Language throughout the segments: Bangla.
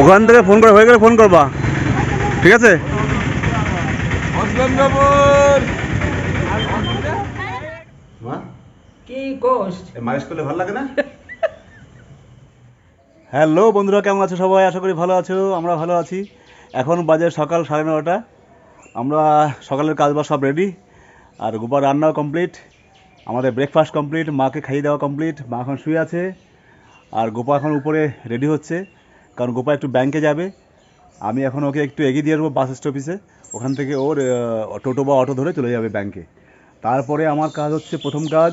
ওখান থেকে ফোন করে হয়ে গেলে ফোন করবা। ঠিক আছে? হ্যালো বন্ধুরা কেমন আছো সবাই? আশা করি ভালো আছো আমরা ভালো আছি। এখন বাজে সকাল সাড়ে নটা। আমরা সকালের কাজ বাজ সব রেডি আর গোপার রান্নাও কমপ্লিট আমাদের ব্রেকফাস্ট কমপ্লিট মাকে খাইয়ে দেওয়া কমপ্লিট মা এখন শুয়ে আছে। আর গোপা এখন উপরে রেডি হচ্ছে। কারণ গোপা একটু ব্যাংকে যাবে। আমি এখন ওকে একটু এগিয়ে দিয়ে দেবো বাস স্টপিসে ওখান থেকে ওর টোটো বা অটো ধরে চলে যাবে ব্যাংকে তারপরে আমার কাজ হচ্ছে প্রথম কাজ,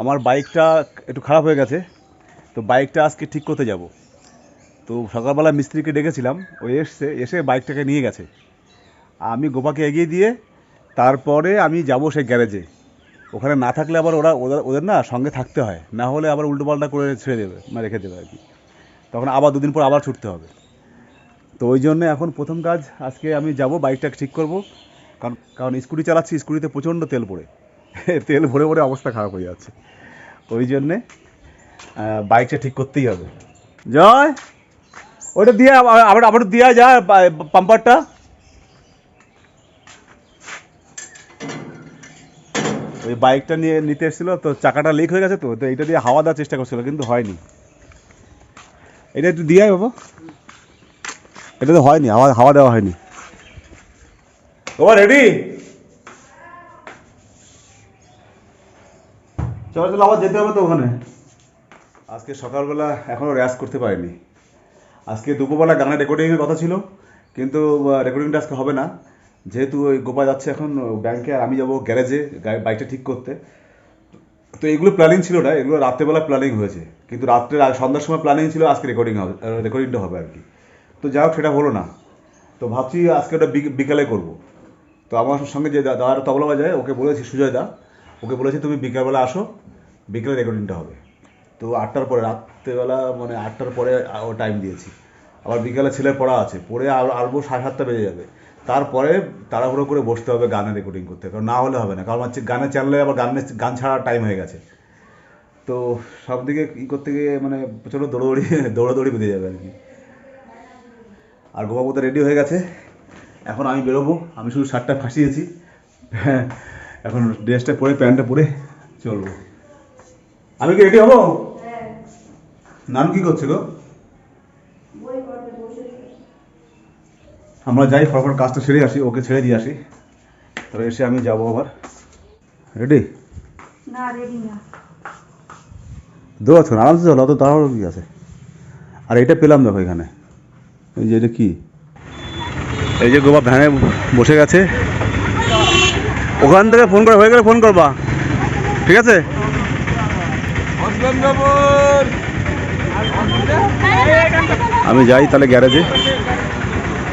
আমার বাইকটা একটু খারাপ হয়ে গেছে, তো বাইকটা আজকে ঠিক করতে যাব। তো সকালবেলা মিস্ত্রিকে ডেকেছিলাম, ও এসছে, এসে বাইকটাকে নিয়ে গেছে। আমি গোপাকে এগিয়ে দিয়ে, তারপরে আমি যাব সেই গ্যারেজে। ওখানে না থাকলে আবার ওরা, ওদের ওদের না সঙ্গে থাকতে হয়, না হলে আবার উল্টোপাল্টা করে ছেড়ে দেবে মানে রেখে দেবে আর কি। তখন আবার দুদিন পর আবার ছুটতে হবে। তো ওই জন্য এখন প্রথম কাজ আজকে আমি যাব, বাইকটা ঠিক করব। কারণ কারণ স্কুটি চালাচ্ছি, স্কুটিতে প্রচণ্ড তেল পড়ে। তেল ভরে ভরে অবস্থা খারাপ হয়ে যাচ্ছে। ওই জন্যে বাইকটা ঠিক করতেই হবে। জয়! ওটা দিয়ে আবার আবার আবার দিয়া যা পাম্পারটা। ওই বাইকটা নিয়ে, নিতে এসেছিল, তো চাকাটা লিক হয়ে গেছে তো তো এইটা দিয়ে হাওয়া দেওয়ার চেষ্টা করছিল, কিন্তু হয়নি। এটা একটু দিয়ে বাবা। এটা তো হয়নি, হাওয়া হাওয়া দেওয়া হয়নি। বাবা রেডি চলো চলো, আবার যেতে হবে তো ওখানে। আজকে সকালবেলা এখনও র্যাস করতে পারিনি। আজকে দুপুরবেলা গানের রেকর্ডিংয়ের কথা ছিল, কিন্তু রেকর্ডিংটা আজকে হবে না। যেহেতু ওই গোপা যাচ্ছে এখন ব্যাংকে আর আমি যাব গ্যারেজে বাইকটা ঠিক করতে। তো এগুলো প্ল্যানিং ছিল না, এগুলো রাত্রেবেলা প্ল্যানিং হয়েছে। কিন্তু রাত্রে সন্ধ্যার সময় প্ল্যানিং ছিল, আজকে রেকর্ডিং হবে রেকর্ডিংটা হবে আর কি। তো যাই হোক, সেটা হলো না। তো ভাবছি আজকে ওটা বিক- বিকালে করব। তো আমার সঙ্গে যে দাদার তবলা বাজায়, ওকে বলেছি, সুজয় দা, ওকে বলেছি, তুমি বিকালবেলা আসো, বিকেলে রেকর্ডিংটা হবে। তো আটটার পরে, রাত্রেবেলা মানে আটটার পরে ও টাইম দিয়েছি। আবার বিকালে ছেলের পড়া আছে, পড়ে আর আসব সাড়ে সাতটা বেজে যাবে। তারপরে তাড়াহুড়ো করে বসতে হবে গানের রেকর্ডিং করতে কারণ না হলে হবে না। কারণ হচ্ছে গানের চ্যানেলে আবার গানের গান ছাড়ার টাইম হয়ে গেছে। তো সব দিকে ই করতে গিয়ে মানে প্রচণ্ড দৌড়দৌড়ি দৌড়াদৌড়ি বেঁধে যাবে আর কি। আর গোপাবু তো রেডি হয়ে গেছে। এখন আমি বেরোবো আমি শুধু শার্টটা ফাঁসিয়েছি। হ্যাঁ এখন ড্রেসটা পরে প্যান্টটা পরে চলবো। আমি কি রেডি হব? নানু কি করছে গো? আমরা যাই ফটাফট কাজটা সেরে আসি ওকে ছেড়ে দিয়ে আসি। তবে এসে আমি যাব আবার। রেডি না রেডি না। আরামসে চলো অত তাড়াহুড়ো কি আছে? আর এটা পেলাম দেখো এখানে। এই যে এটা কি? এই যে গোবা ভ্যানে বসে গেছে। ওখান থেকে ফোন করে হয়ে গেলে ফোন করবা। ঠিক আছে? আমি যাই তাহলে গ্যারেজে।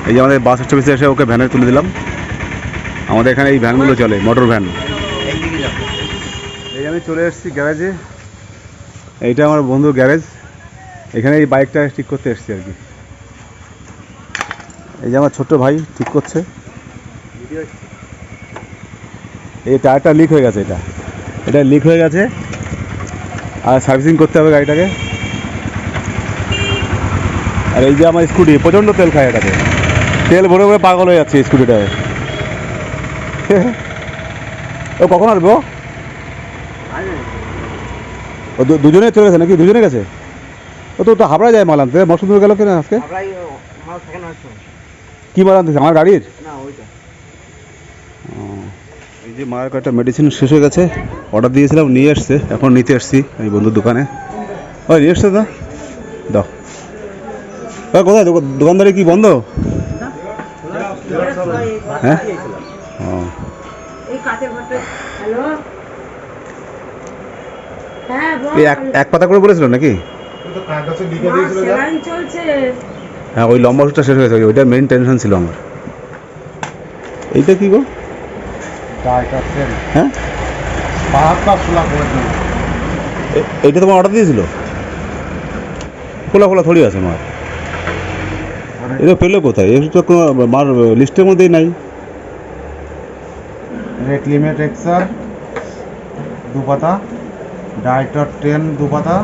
এই যে আমাদের বাস স্টপেজে এসে ওকে ভ্যানে তুলে দিলাম। আমাদের এখানে এই ভ্যানগুলো চলে মোটর ভ্যান এই আমি চলে এসেছি গ্যারেজে। এইটা আমার বন্ধু গ্যারেজ। এখানে এই বাইকটা ঠিক করতে এসেছি আর কি। এই যে আমার ছোট্ট ভাই ঠিক করছে। এই টায়ারটা লিক হয়ে গেছে এটা। এটা লিক হয়ে গেছে। আর সার্ভিসিং করতে হবে গাড়িটাকে। আর এই যে আমার স্কুটি প্রচণ্ড তেল খায় এটাতে। তেল ভরে ভরে পাগল হয়ে যাচ্ছে স্কুটিটায় ও কখন আসব ও? দুজনে চলে গেছে নাকি? দুজনে গেছে? ও তো হাবড়া যায় মাল আনতে। মসুন্দর গেল কেন আজকে? কি মাল আনতেছে? আমার গাড়ির? না ওইটা। এই যে মায়ের কয়েকটা মেডিসিন শেষ হয়ে গেছে। অর্ডার দিয়েছিলাম নিয়ে এসছে। এখন নিতে এসছি এই বন্ধুর দোকানে। ওই নিয়ে এসছে দা দাও। ওই কোথায়? দোকা- দোকানদারি কি বন্ধ? হ্যাঁ? ও হ্যাঁ এক পাতা করে বলেছিল নাকি? হ্যাঁ ওই লম্বা ওষুধটা শেষ হয়ে ওইটা মেন টেনশন ছিল আমার। এইটা কি গো? হ্যাঁ? এইটা তোমার অর্ডার দিয়েছিল? খোলা খোলা থড়ি আছে মার এটা পেলে কোথায়? এর তো কোনো মার লিস্টের মধ্যেই নাই। রেক্লিমেট এক্সার দু পাতা ডাইটার টেন দু পাতা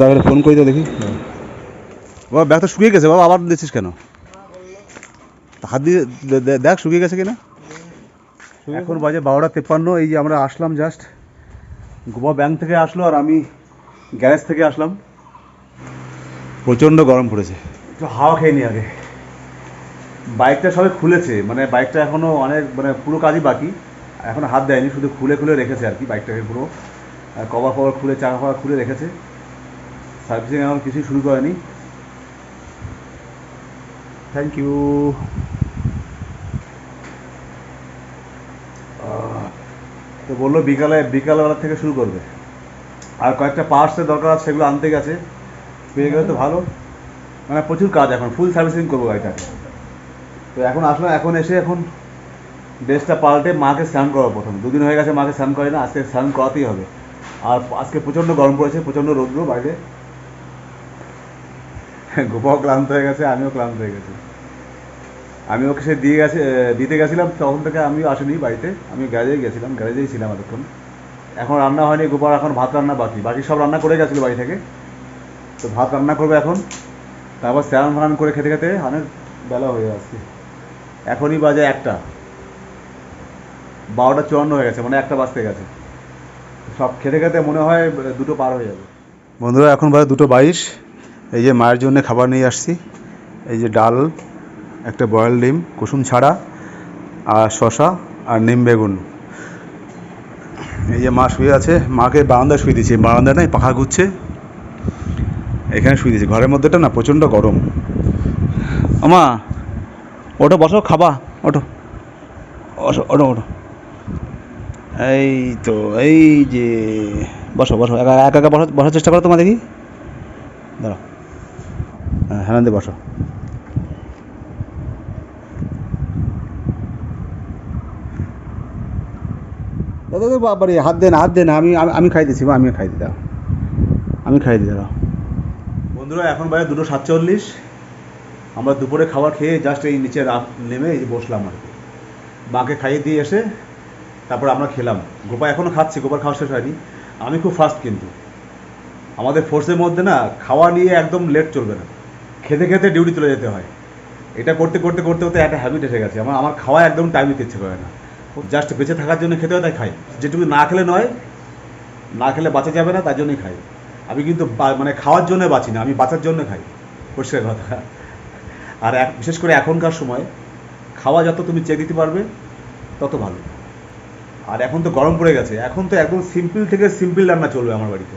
তাহলে ফোন করে দেখি। বাবা ব্যাগ তো শুকিয়ে গেছে বাবা আবার দিচ্ছিস কেন? হাত দিয়ে দেখ শুকিয়ে গেছে কিনা? এখন বাজে বারোটা তেপ্পান্ন এই যে আমরা আসলাম জাস্ট গোবা ব্যাংক থেকে আসলো আর আমি গ্যারেজ থেকে আসলাম। প্রচণ্ড গরম পড়েছে। একটু হাওয়া খেয়ে নি আগে। বাইকটা সবে খুলেছে মানে বাইকটা এখনও অনেক মানে পুরো কাজই বাকি। এখন হাত দেয়নি, শুধু খুলে খুলে রেখেছে আর কি বাইকটাকে পুরো। কভার ফভার খুলে, চাকা ফাকা খুলে রেখেছে। সার্ভিসিং এখন কিছুই শুরু করেনি। থ্যাংক ইউ তো বলল বিকালে, বিকালবেলা থেকে শুরু করবে। আর কয়েকটা পার্টসের দরকার আছে, সেগুলো আনতে গেছে। পেয়ে গেলে তো ভালো। মানে প্রচুর কাজ এখন ফুল সার্ভিসিং করব গাড়িটাকে। তো এখন আসলাম, এখন এসে এখন ড্রেসটা পাল্টে মাকে স্নান করাবো প্রথম। দুদিন হয়ে গেছে মাকে স্নান করে না, আজকে স্নান করাতেই হবে। আর আজকে প্রচণ্ড গরম পড়েছে, প্রচণ্ড রৌদ্র বাইরে। গোপাও ক্লান্ত হয়ে গেছে, আমিও ক্লান্ত হয়ে গেছি। আমি ওকে সে দিয়ে গেছে দিতে গেছিলাম, তখন থেকে আমিও আসিনি বাড়িতে। আমি গ্যারেজেই গেছিলাম গ্যারেজেই ছিলাম এতক্ষণ। এখন রান্না হয়নি গোপাল এখন ভাত রান্না বাকি। বাকি সব রান্না করে গেছিল বাড়ি থেকে। তো ভাত রান্না করবে এখন। তারপর স্নান ফান করে খেতে খেতে অনেক বেলা হয়ে আসছে এখনই বাজে একটা। বারোটা চুয়ান্ন হয়ে গেছে মানে একটা বাজতে গেছে। সব খেতে খেতে মনে হয় দুটো পার হয়ে যাবে। বন্ধুরা, এখন বাজে দুটো বাইশ। এই যে মায়ের জন্য খাবার নিয়ে আসছি। এই যে ডাল, একটা বয়েল ডিম, কুসুম ছাড়া, আর শশা আর নিম বেগুন। এই যে মা শুয়ে আছে, মাকে বারান্দায় শুয়ে দিয়েছি বারান্দা নাই পাখা ঘুরছে। এখানে শুয়ে দিয়েছি। ঘরের মধ্যেটা না প্রচণ্ড গরম। আমা ওটো বসো খাবা ওটো ওঠো ওটো ওটো এই তো এই যে বসো বসো একা একা একা বসা বসার চেষ্টা করো তোমার দেখি দাঁড়াও হ্যাঁ দিয়ে বসো। দাদা বাবারে হাত দেন হাত দেন আমি আমি- খাই দিচ্ছি মা, আমি খাই দিই দাও। আমি খাই দিই দাঁড়াও বন্ধুরা, এখন বাজে দুটো সাতচল্লিশ। আমরা দুপুরে খাবার খেয়ে জাস্ট এই নিচে রাত নেমে এই বসলাম আর কি। মাকে খাইয়ে দিয়ে এসে তারপর আমরা খেলাম। গোপা এখনও খাচ্ছি, গোপার খাওয়া শেষ হয়নি। আমি খুব ফাস্ট কিন্তু। আমাদের ফোর্সের মধ্যে না খাওয়া নিয়ে একদম লেট চলবে না। খেতে খেতে ডিউটি চলে যেতে হয়। এটা করতে করতে করতে করতে একটা হ্যাবিট এসে গেছে। আমার আমার খাওয়া একদম টাইম দিতে ইচ্ছে করে না। জাস্ট বেঁচে থাকার জন্য খেতে হয় তাই খাই। যেটুকু না খেলে নয়, না খেলে বাঁচা যাবে না, তার জন্যই খাই। আমি কিন্তু মানে খাওয়ার জন্য বাঁচি না, আমি বাঁচার জন্য খাই। পরিষ্কার কথা। আর এক- বিশেষ করে এখনকার সময়, খাওয়া যত তুমি চেয়ে দিতে পারবে, তত ভালো। আর এখন তো গরম পড়ে গেছে। এখন তো একদম সিম্পল থেকে সিম্পল রান্না চলবে আমার বাড়িতে।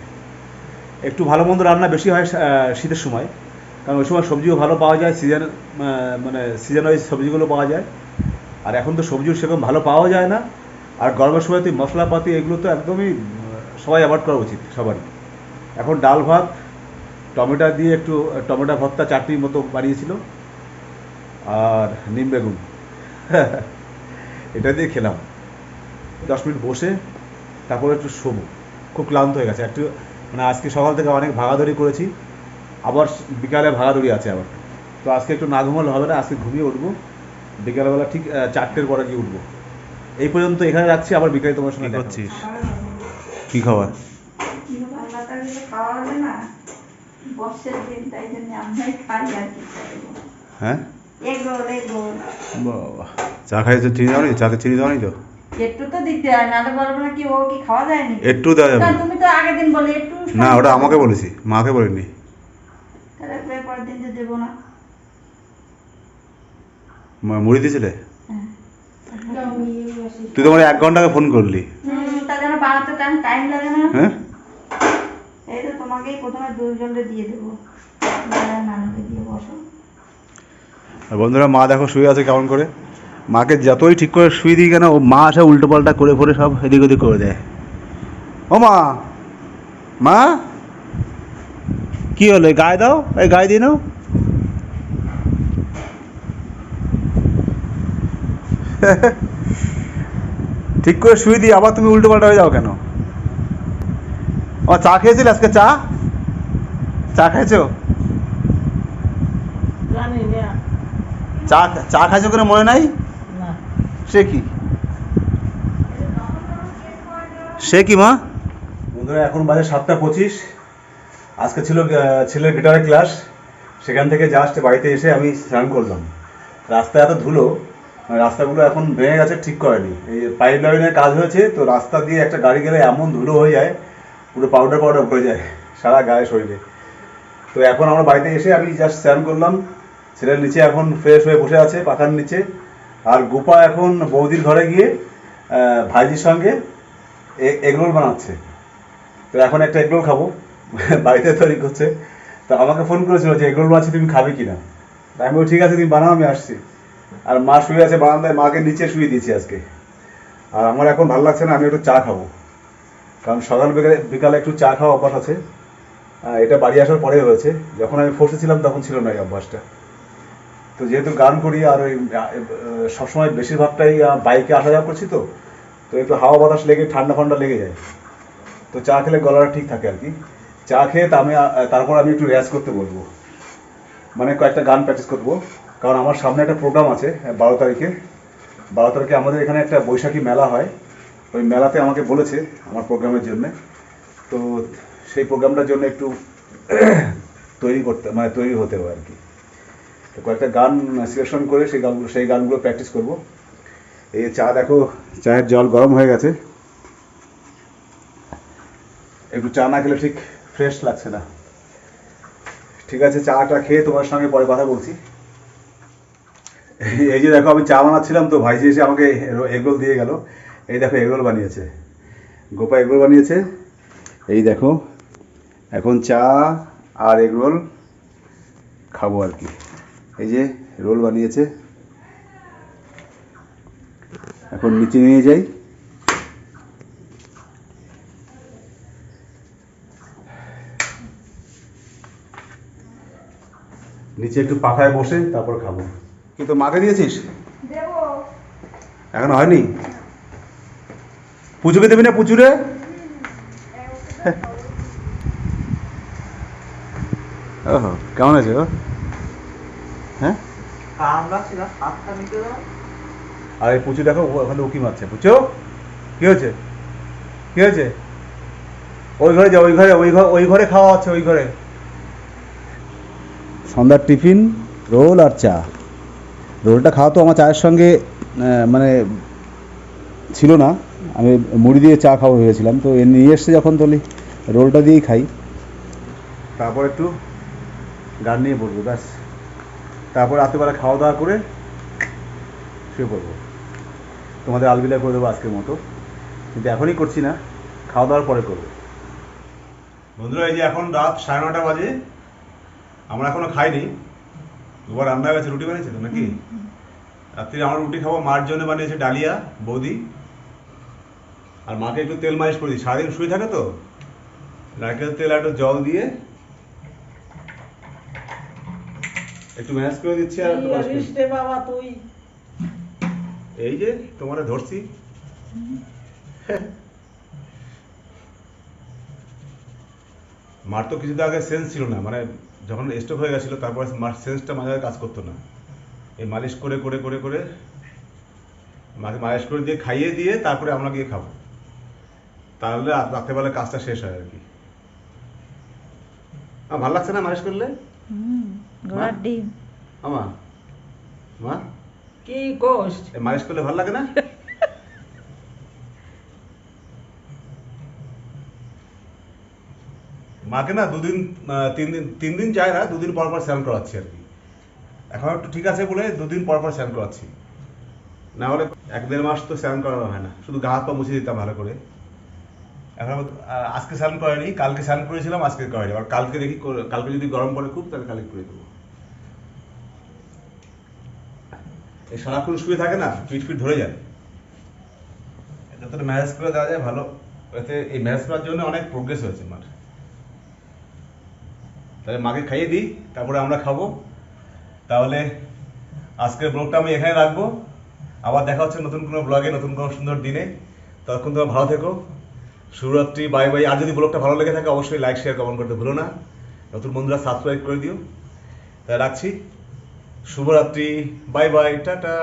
একটু ভালো মন্দ রান্না বেশি হয় শীতের সময়। কারণ ওই সময় সবজিও ভালো পাওয়া যায় সিজন মানে সিজন ওয়াইজ সবজিগুলো পাওয়া যায়। আর এখন তো সবজিও সেরকম ভালো পাওয়া যায় না। আর গরমের সময় তুই মশলাপাতি এগুলো তো একদমই সবাই অ্যাভয়েড করা উচিত সবারই। এখন ডাল ভাত টমেটো দিয়ে একটু টমেটো ভর্তা চাটনির মতো বানিয়েছিল আর নিম বেগুন। এটা দিয়ে খেলাম। দশ মিনিট বসে তারপরে একটু শোবো। খুব ক্লান্ত হয়ে গেছে। একটু মানে আজকে সকাল থেকে অনেক ভাগাদড়ি করেছি আবার বিকালে ভাগাদড়ি আছে আবার। তো আজকে একটু না ঘুমালে হবে না আজকে ঘুমিয়ে উঠবো। বিকালবেলা ঠিক চারটের পরে গিয়ে উঠবো। এই পর্যন্ত এখানে রাখছি আবার বিকালে তোমার সঙ্গে। কি খাবার? না। বর্ষের দিন তাই জন্য আমরাই খাই আর কি হ্যাঁ? এগোল এগোল বাবা চা খাইছো চিনি দাও নি চাতে চিনি দাও নি তো? একটু তো দিতে হয় নাহলে বলব না কি ও কি খাওয়া যায়নি একটু দেওয়া যাবে। না না। তুমি তো আগের দিন বলে একটু না ওটা আমাকে বলেছি মাকে বলিনি। তাহলে পরের দিন যে দেবো না। মা- মুড়ি দিয়েছিলে? হ্যাঁ। তুই তো মানে এক ঘণ্টা আগে ফোন করলি। বানাতে টাইম লাগে না। হ্যাঁ? এই তো তোমাকেই প্রথমে দুজনকে দিয়ে দেবো। নানুকে দিয়ে বসো। আর বন্ধুরা, মা দেখো শুয়ে আছে কেমন করে? মাকে যতই ঠিক করে শুয়ে দিই কেন, ও মা আসে উল্টো পাল্টা করে ফরে সব এদিক ওদিক করে দেয়। ও মা! মা! কি হলো গায়ে দাও, এই গায়ে দিয়ে নাও। ঠিক করে শুয়ে দিই আবার তুমি উল্টো পাল্টা হয়ে যাও কেন? ও চা খেয়েছিলে আজকে? চা? চা খেয়েছো চা চা খাইছো করে মনে নাই? সে কি? সে কি মা? বন্ধুরা এখন বাজে সাতটা পঁচিশ। আজকে ছিল ছেলের গিটারের ক্লাস সেখান থেকে জাস্ট বাড়িতে এসে আমি স্নান করলাম। রাস্তা এত ধুলো রাস্তাগুলো এখন ভেঙে গেছে ঠিক করেনি। এই পাইপ লাইনের কাজ হয়েছে তো রাস্তা দিয়ে একটা গাড়ি গেলে এমন ধুলো হয়ে যায় পুরো পাউডার পাউডার ভরে যায়, সারা গায়ে শরীরে। তো এখন আমরা বাড়িতে এসে আমি জাস্ট স্নান করলাম, ছেলের নিচে এখন ফ্রেশ হয়ে বসে আছে, পাখার নিচে। আর গোপা এখন বৌদির ঘরে গিয়ে ভাইজির সঙ্গে এগরোল বানাচ্ছে। তো এখন একটা এগরোল খাব, বাড়িতে তৈরি করছে। তো আমাকে ফোন করেছিল যে এগরোল বানাচ্ছি, তুমি খাবে কিনা? তাই আমি ঠিক আছে, তুমি বানাও, আমি আসছি। আর মা শুয়ে আছে বারান্দায়, মাকে নিচে শুয়ে দিয়েছি আজকে। আর আমার এখন ভালো লাগছে না, আমি একটু চা খাব। কারণ সকাল বিকালে বিকালে একটু চা খাওয়া অভ্যাস আছে। এটা বাড়ি আসার পরে হয়েছে। যখন আমি ফোর্সে ছিলাম, তখন ছিল না এই অভ্যাসটা। তো যেহেতু গান করি আর ওই সবসময় বেশিরভাগটাই বাইকে আসা যাওয়া করছি তো তো একটু হাওয়া বাতাস লেগে, ঠান্ডা ফান্ডা লেগে যায়। তো চা খেলে গলাটা ঠিক থাকে আর কি। চা খেয়ে তা আমি তারপর আমি একটু রেয়াজ করতে বলব। মানে কয়েকটা গান প্র্যাকটিস করব। কারণ আমার সামনে একটা প্রোগ্রাম আছে, বারো তারিখে। বারো তারিখে আমাদের এখানে একটা বৈশাখী মেলা হয়। ওই মেলাতে আমাকে বলেছে আমার প্রোগ্রামের জন্য। তো সেই প্রোগ্রামটার জন্য একটু তৈরি করতে মানে তৈরি হতে হবে আর কি তো কয়েকটা গান সিলেকশন করে সেই গানগুলো সেই গানগুলো প্র্যাকটিস করব। এই চা দেখো, চায়ের জল গরম হয়ে গেছে। একটু চা না খেলে ঠিক ফ্রেশ লাগছে না। ঠিক আছে, চাটা খেয়ে তোমার সঙ্গে পরে কথা বলছি। এই- যে দেখো, আমি চা বানাচ্ছিলাম তো, ভাইজি এসে আমাকে এগরোল দিয়ে গেল। এই দেখো এগরোল বানিয়েছে। গোপা এগরোল বানিয়েছে। এই দেখো এখন চা আর এগরোল খাব আর কি। এই যে রোল বানিয়েছে। এখন নিচে নিয়ে যাই। নিচে একটু পাখায় বসে তারপর খাব। কিন্তু মাকে দিয়েছিস? এখন হয়নি? পুজোকে দেবি না পুচুরে ওহো কেমন আছে? ও হ্যাঁ? আর এই পুচু দেখো ওখানে উকি মারছে পুচু কি হয়েছে? কি হয়েছে? ওই ঘরে যা ওই ঘরে ওই ঘরে ওই ঘরে খাওয়া আছে ওই ঘরে। সন্ধ্যার টিফিন রোল আর চা। রোলটা খাওয়া তো আমার চায়ের সঙ্গে মানে ছিল না। আমি মুড়ি দিয়ে চা খাব ভেবেছিলাম তো এ নিয়ে এসছে যখন তোলি রোলটা দিয়েই খাই। তারপর একটু গান নিয়ে পড়ব ব্যাস। তারপর রাত্রিবেলা খাওয়া দাওয়া করে শুয়ে পড়ব। তোমাদের আলবিলা করে দেবো আজকের মতো। কিন্তু এখনই করছি না খাওয়া দাওয়ার পরে করব। বন্ধুরা এই যে এখন রাত সাড়ে নটা বাজে আমরা এখনও খাইনি। দুবার রান্না হয়ে গেছে রুটি বানিয়েছে তো নাকি? রাত্রিরে আমার রুটি খাব মার জন্য বানিয়েছে ডালিয়া বৌদি। আর মাকে একটু তেল মালিশ করে দিই সারাদিন শুয়ে থাকে তো? নারকেল তেল আর একটু জল দিয়ে একটু ম্যানেজ করে দিচ্ছি আর। বাবা তুই? এই যে তোমারে ধরছি। মার তো কিছুদিন আগে সেন্স ছিল না মানে যখন স্ট্রোক হয়ে গেছিল তারপরে মার সেন্সটা মাঝে মাঝে কাজ করতো না। এই মালিশ করে করে করে করে মাকে মালিশ করে দিয়ে খাইয়ে দিয়ে তারপরে আমরা গিয়ে খাব। তাহলে রাত- রাত্রেবেলা কাজটা শেষ হয় আর কি। ভালো লাগছে না মালিশ করলে? হুম ঘোড়ার ডিম। আমা মা। কি কোষ? মালিশ করলে ভালো লাগে না? মাকে না দুদিন তিন দিন তিন দিন যায় না দুদিন পর পর স্নান করাচ্ছি আর কি। এখন একটু ঠিক আছে বলে দুদিন পর পর স্নান করাচ্ছি। না হলে এক দেড় মাস তো স্নান করানো হয় না। শুধু গা হাত পা মুছে দিতাম ভালো করে। এখন আজকে স্নান করেনি কালকে স্নান করেছিলাম, আজকে করেনি আর কালকে দেখি কালকে যদি গরম পড়ে খুব, তাহলে কালকে করে দেবো। এই সারাক্ষণ শুয়ে থাকে না, পিঠ ফিট ধরে যায়। যতটা ম্যানেজ করে দেওয়া যায়, ভালো। এতে এই ম্যানেজ করার জন্য অনেক প্রোগ্রেস হয়েছে তাহলে মাকে খাইয়ে দিই, তারপরে আমরা খাব। তাহলে আজকের ব্লগটা আমি এখানে রাখব। আবার দেখা হচ্ছে নতুন কোনো ব্লগে, নতুন কোনো সুন্দর দিনে। তখন তোমরা ভালো থেকো। শুভরাত্রি বাই বাই আর যদি ব্লগটা ভালো লেগে থাকে, অবশ্যই লাইক শেয়ার কমেন্ট করতে ভুলো না। নতুন বন্ধুরা সাবস্ক্রাইব করে দিও। তাই রাখছি। শুভরাত্রি বাই বাই টাটা।